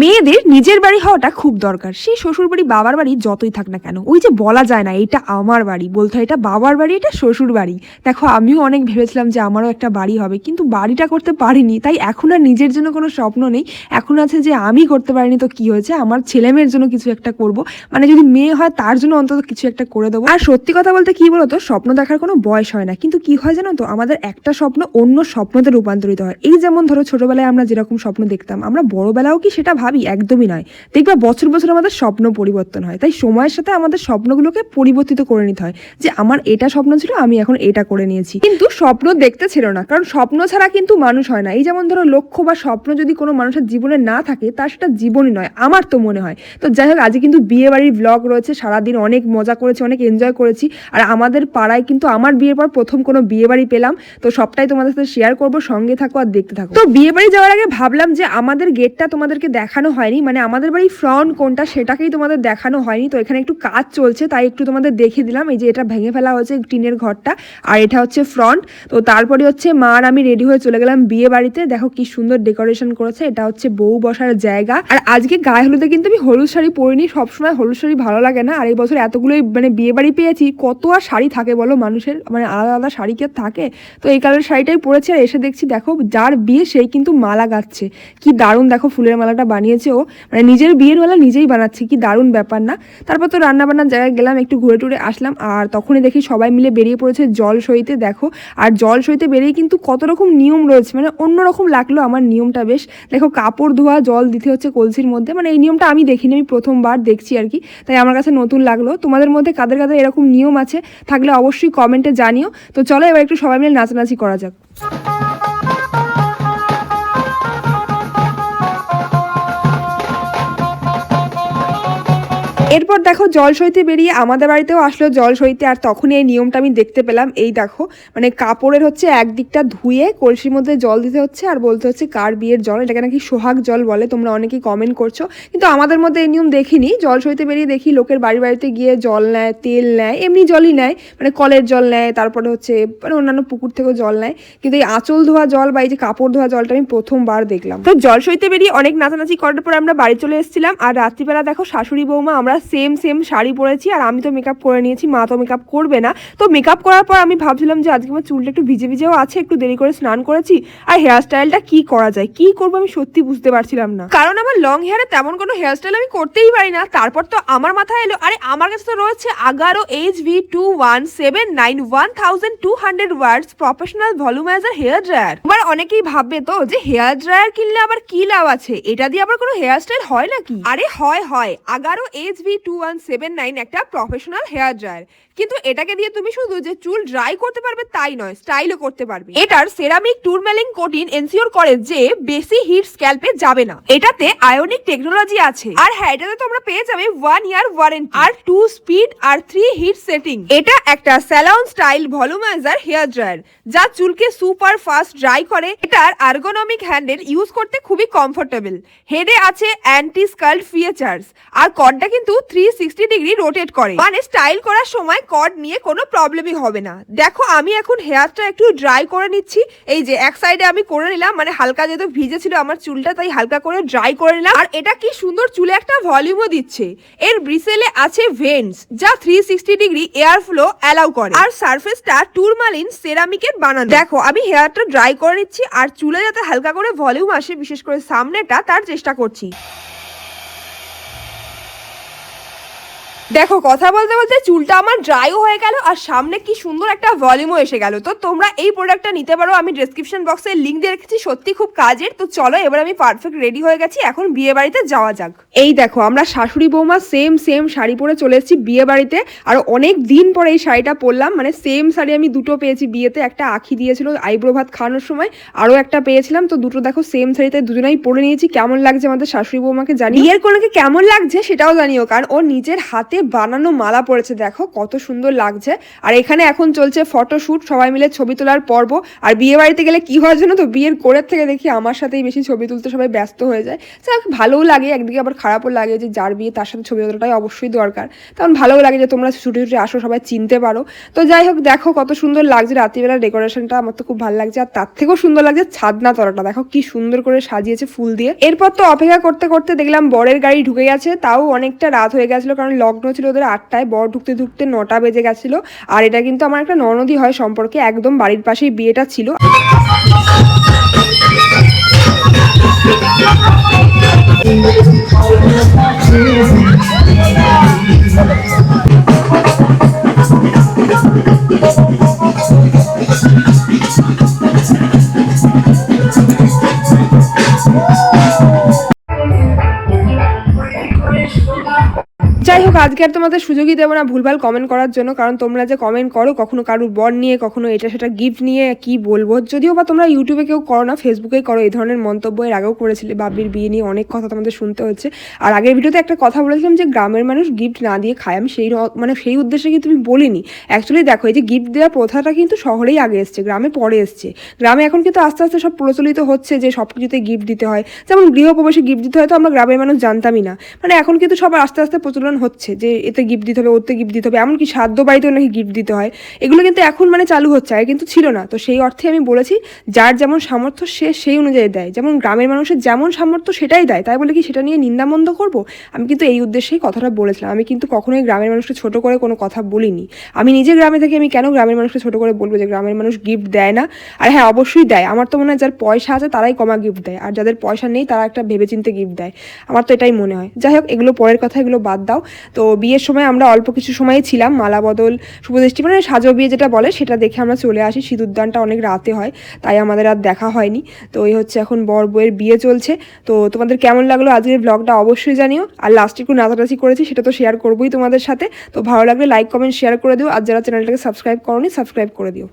মেয়েদের নিজের বাড়ি হওয়াটা খুব দরকার। সেই শ্বশুর বাড়ি বাবার বাড়ি যতই থাক না কেন। ওই যে বলা যায় না, এটা আমার বাড়ি। বলতে হয়, এটা বাবার বাড়ি, এটা শ্বশুর বাড়ি। দেখো, আমিও অনেক ভেবেছিলাম যে আমারও একটা বাড়ি হবে, কিন্তু বাড়িটা করতে পারিনি। তাই এখন আর নিজের জন্য কোনো স্বপ্ন নেই। এখন আছে যে আমি করতে পারিনি, তো কি হয়েছে? আমার ছেলে মেয়ের জন্য কিছু একটা করব। মানে যদি মেয়ে হয়, তার জন্য অন্তত কিছু একটা করে দেবো। আর সত্যি কথা বলতে কি বলতো, স্বপ্ন দেখার কোনো বয়স হয় না। কিন্তু কি হয় জানো তো, আমাদের একটা স্বপ্ন অন্য স্বপ্নতে রূপান্তরিত হয়। এই যেমন ধরো, ছোটবেলায় আমরা যেরকম স্বপ্ন দেখতাম, আমরা বড়বেলাও কি সেটা ভাবি একদমই নয়। দেখবা বছর বছর আমাদের স্বপ্ন পরিবর্তন হয়। তাই সময়ের সাথে আমাদের স্বপ্নগুলোকে পরিবর্তিত করে নিতে হয়। যে আমার এটা স্বপ্ন ছিল, আমি এখন এটা করে নিয়েছি। কিন্তু স্বপ্ন দেখতে ছিল না, কারণ স্বপ্ন ছাড়া কিন্তু মানুষ হয় না। এই যেমন ধরো লক্ষ্য বা স্বপ্ন যদি কোনো মানুষের জীবনে না থাকে, তার সেটা জীবনই নয়, আমার তো মনে হয়। তো যাই হোক, আজকে কিন্তু বিয়ে বাড়ির ব্লগ রয়েছে, সারাদিন অনেক মজা করেছি, অনেক এনজয় করেছি। আর আমাদের পাড়ায় কিন্তু আমার বিয়ের পর প্রথম কোনো বিয়ে বাড়ি পেলাম। তো সবটাই তোমাদের সাথে শেয়ার করব, সঙ্গে থাকো আর দেখতে থাকো। তো বিয়ে বাড়ি যাওয়ার আগে ভাবলাম যে আমাদের গেটটা তোমাদেরকে দেখানো হয়নি। মানে আমাদের বাড়ি ফ্রন্ট কোনটা সেটাকেই তোমাদের দেখানো হয়নি। তো এখানে একটু কাজ চলছে, তাই একটু তোমাদের দেখিয়ে দিলাম। এই যে এটা ভেঙে ফেলা হয়েছে টিনের ঘরটা, আর এটা হচ্ছে ফ্রন্ট তো তারপরে হচ্ছে মা আর আমি রেডি হয়ে চলে গেলাম বিয়ে বাড়িতে। দেখো কি সুন্দর ডেকোরেশন করেছে, এটা হচ্ছে বউ বসার জায়গা। আর আজকে গায়ে হলুদে কিন্তু আমি হলুদ শাড়ি পরিনি, সবসময় হলুদ শাড়ি ভালো লাগে না। আর এই বছর এতগুলোই মানে বিয়ে বাড়ি পেয়েছি, কত আর শাড়ি থাকে বলো? মানুষের মানে আলাদা আলাদা শাড়ি কি থাকে? তো এই কালারের শাড়িটাই পরেছি, আর এসে দেখছি দেখো, যার বিয়ে সেই কিন্তু মালা গাচ্ছে। কি দারুণ দেখো ফুলের মালাটা বানিয়েছে ও মানে নিজের বিয়ের মালা নিজেই বানাচ্ছে, কি দারুণ ব্যাপার না। তারপর তো রান্না বান্নার জায়গায় গেলাম, একটু ঘুরে টুরে আসলাম, আর তখনই দেখি সবাই মিলে বেরিয়ে পড়েছে জল সইতে দেখো। আর জল সইতে বেরিয়ে কিন্তু কত রকম নিয়ম রয়েছে মানে অন্যরকম লাগল আমার নিয়মটা বেশ। দেখো, কাপড় ধোয়া, জল দিতে হচ্ছে কলসির মধ্যে মানে এই নিয়মটা আমি দেখিনি, আমি প্রথমবার দেখছি আর কি। তাই আমার কাছে নতুন লাগল। তোমাদের মধ্যে কাদের কাদের এরকম নিয়ম আছে, থাকলে অবশ্যই কমেন্টে জানিও। তো চলো, এবার একটু সবাই মিলে নাচানাচি করা যাক। এরপর দেখো জল সইতে বেরিয়ে আমাদের বাড়িতেও আসলো জল সইতে আর তখনই এই নিয়মটা আমি দেখতে পেলাম। এই দেখো মানে কাপড়ের হচ্ছে একদিকটা ধুয়ে কলসির মধ্যে জল দিতে হচ্ছে, আর বলতে হচ্ছে কার বিয়ের জল? এটাকে নাকি সোহাগ জল বলে, তোমরা অনেকেই কমেন্ট করছ। কিন্তু আমাদের মধ্যে এই নিয়ম দেখিনি। জল সইতে বেরিয়ে দেখি লোকের বাড়ি বাড়িতে গিয়ে জল নেয়, তেল নেয়, এমনি জলই নেয়। মানে কলের জল নেয়, তারপরে হচ্ছে মানে অন্যান্য পুকুর থেকেও জল নেয়। কিন্তু এই আঁচল ধোয়া জল বা এই যে কাপড় ধোয়া জলটা আমি প্রথমবার দেখলাম। তো জল সইতে বেরিয়ে অনেক নাচানাচি করার পর আমরা বাড়ি চলে এসেছিলাম, আর রাত্রিবেলা দেখো শাশুড়ি বৌমা, আমরা সেম সেম শাড়ি পরেছি আর আমি তো মেকআপ করে নিয়েছি, মা তো মেকআপ করবে না। তো মেকআপ করার পর আমি ভাবছিলাম যে আজকে আমার চুলটা একটু ভিজে ভিজেও আছে, একটু দেরি করে স্নান করেছি। আর হেয়ার স্টাইলটা কি করা যায়? কি করব আমি সত্যি বুঝতে পারছিলাম না। কারণ আমার লং হেয়ারে তেমন কোনো হেয়ার স্টাইল আমি করতেই পারি না। তারপর তো আমার মাথায় এলো, আরে আমার কাছে তো রয়েছে Agaro H V two one seven nine one thousand two hundred watts professional volumiser hair dryer এবার অনেকেই ভাববে তো যে হেয়ার ড্রায়ার কিনলে আবার কি লাভ আছে? এটা দিয়ে আবার কোনো হেয়ার স্টাইল হয় নাকি? আরে হয় হয়। Agaro H V two one seven nine একটা প্রফেশনাল হেয়ার ড্রায়ার কিন্তু এটাকে দিয়ে তুমি শুধু যে চুল ড্রাই করতে পারবে তাই নয় স্টাইলও করতে পারবে। এটার সেরামিক টুরমেলিং কোটিন এনসিওর করে যে বেশি হিট স্ক্যাল্পে যাবে না। এটাতে আয়োনিক টেকনোলজি আছে। আর হ্যাঁ এটাতে তোমরা পেয়ে যাবে ওয়ান ইয়ার ওয়ারেন্টি আর টু স্পিড আর থ্রি হিট সেটিং এটা একটা salon style volumiser hair dryer যা চুলকে সুপার ফাস্ট ড্রাই করে। এটার আর্গোনমিক হ্যান্ডেল ইউজ করতে খুবই কমফোর্টেবল হেডে আছে অ্যান্টি স্কাল্ড ফিচার্স আর কর্ডটা কিন্তু থ্রি সিক্সটি ডিগ্রি রোটেট করে। মানে স্টাইল করার সময় কর্ড নিয়ে কোনো প্রবলেমই হবে না। দেখো, আমি এখন হেয়ারটা একটু ড্রাই করে নিচ্ছি। এই যে, এক সাইডে আমি করে নিলাম মানে হালকা যেহেতু ভিজে ছিল আমার চুলটা, তাই হালকা করে ড্রাই করে নিলাম। আর এটা কি সুন্দর চুলে একটা ভলিউমও দিচ্ছে। এর ব্রিসেলে আছে ভেন্টস যা three sixty degree air flow allow করে। আর সারফেসটা টুরমালিন সেরামিকের বানানো। দেখো, আমি হেয়ারটা ড্রাই করে নিচ্ছি, আর চুলে যাতে হালকা করে ভলিউম আসে, বিশেষ করে সামনেটা, তার চেষ্টা করছি। দেখো, কথা বলতে বলতে চুলটা আমার ড্রাইও হয়ে গেল আর সামনে কি সুন্দর একটা ভলিউমও এসে গেল। তো তোমরা এই প্রোডাক্টটা নিতে পারো, আমি ডেসক্রিপশন বক্সে লিঙ্ক দিয়ে রেখেছি, সত্যি খুব কাজের। তো চলো, এবার আমি পারফেক্ট রেডি হয়ে গেছি, এখন বিয়ে বাড়িতে যাওয়া যাক। এই দেখো, আমরা শাশুড়ি বৌমা সেম সেম শাড়ি পরে চলে এসেছি বিয়ে বাড়িতে, আর অনেক দিন পরে এই শাড়িটা পরলাম। মানে সেম শাড়ি আমি দুটো পেয়েছি বিয়েতে, একটা আখি দিয়েছিল আইব্রো ভাত খাওয়ানোর সময়, আরও একটা পেয়েছিলাম। তো দুটো দেখো সেম শাড়িতে দুজনেই পরে নিয়েছি। কেমন লাগছে আমাদের শাশুড়ি বৌমাকে জানি বিয়ের কোনোকে কেমন লাগছে সেটাও জানিও, কারণ ও নিজের হাতে হাতে বানানো মালা পড়েছে, দেখো কত সুন্দর লাগছে। আর এখানে এখন চলছে ফটোশ্যুট সবাই মিলে ছবি তোলার পর্ব। আর বিয়ে বাড়িতে গেলে কি হয় জানো তো, বিয়ের কোরের থেকে দেখি আমার সাথেই বেশি ছবি তুলতে সবাই ব্যস্ত হয়ে যায়। যাক, ভালোও লাগে, একদিকে আবার খারাপও লাগে যে যার বিয়ে তার সাথে ছবি তোলাটাই অবশ্যই দরকার। তখন ভালোও লাগে যে তোমরা ছুটে ছুটে আসো, সবাই চিনতে পারো। তো যাই হোক, দেখো কত সুন্দর লাগছে রাত্রিবেলা ডেকোরেশনটা আমার তো খুব ভালো লাগছে। আর তার থেকেও সুন্দর লাগছে ছাদনা তলাটা, দেখো কি সুন্দর করে সাজিয়েছে ফুল দিয়ে। এরপর তো অপেক্ষা করতে করতে দেখলাম বরের গাড়ি ঢুকে গেছে, তাও অনেকটা রাত হয়ে গেছিল কারণ লগ্ন ছিল ওদের আটটায়, বর ঢুকতে ঢুকতে নটা বেজে গেছিল। আর এটা কিন্তু আমার একটা ননদি হয় সম্পর্কে একদম বাড়ির পাশেই বিয়েটা ছিল। যাই হোক আজকে আর তোমাদের সুযোগই দেবো না ভুলভাল কমেন্ট করার জন্য, কারণ তোমরা যে কমেন্ট করো, কখনো কারুর বর নিয়ে, কখনো এটা সেটা গিফট নিয়ে কি বলব? যদিও বা তোমরা ইউটিউবে কেউ করো না ফেসবুকেই করো, এই ধরনের মন্তব্য এর আগেও করেছিলে, বাবির বিয়ে নিয়ে অনেক কথা তোমাদের শুনতে হচ্ছে আর আগের ভিডিওতে একটা কথা বলেছিলাম যে গ্রামের মানুষ গিফট না দিয়ে খায়, আমি সেই মানে সেই উদ্দেশ্যে কিন্তু তুমি বলিনি। অ্যাকচুয়ালি দেখো, এই যে গিফট দেওয়ার প্রথাটা কিন্তু শহরেই আগে এসছে, গ্রামে পরে এসছে। গ্রামে এখন কিন্তু আস্তে আস্তে সব প্রচলিত হচ্ছে যে সব কিছুতে গিফট দিতে হয়। যেমন গৃহপ্রবেশে গিফট দিতে হয় তো আমরা গ্রামের মানুষ জানতামই না। মানে এখন কিন্তু সবার আস্তে আস্তে প্রচলন হচ্ছে। যে এতে গিফট দিতে হবে, ওতে গিফট দিতে হবে, এমনকি সাধ্য বাড়িতেও নাকি গিফট দিতে হয়। এগুলো কিন্তু এখন মানে চালু হচ্ছে, আগে কিন্তু ছিল না। তো সেই অর্থে আমি বলেছি, যার যেমন সামর্থ্য সে সেই অনুযায়ী দেয়। যেমন গ্রামের মানুষের যেমন সামর্থ্য সেটাই দেয়, তাই বলে কি সেটা নিয়ে নিন্দামন্দ করব? আমি কিন্তু এই উদ্দেশ্যেই কথাটা বলেছিলাম। আমি কিন্তু কখনোই গ্রামের মানুষকে ছোট করে কোনো কথা বলিনি। আমি নিজে গ্রামে থেকে আমি কেন গ্রামের মানুষকে ছোট করে বলব যে গ্রামের মানুষ গিফট দেয় না? আর হ্যাঁ অবশ্যই দেয়। আমার তো মনে হয় যার পয়সা আছে তারাই কমা গিফট দেয়। আর যাদের পয়সা নেই তারা একটা ভেবেচিন্তে গিফট দেয়। আমার তো এটাই মনে হয়। যাই হোক, এগুলো পরের কথা, এগুলো বাদ দাও। তো বিয়ের সময় আমরা অল্প কিছু সময়ে ছিলাম, মালা বদল, শুভদৃষ্টি মানে সাজো বিয়ে যেটা বলে সেটা দেখে আমরা চলে আসি। সিঁদুরদানটা অনেক রাতে হয়, তাই আমাদের আর দেখা হয়নি। তো এই হচ্ছে এখন বর বইয়ের বিয়ে চলছে। তো তোমাদের কেমন লাগল আজকের ব্লগটা অবশ্যই জানিও। আর লাস্টে একটু নাচাটাচি করেছি, সেটা তো শেয়ার করবোই তোমাদের সাথে। তো ভালো লাগলে লাইক কমেন্ট শেয়ার করে দিও। আর যারা চ্যানেলটাকে সাবস্ক্রাইব করোনি সাবস্ক্রাইব করে দিও।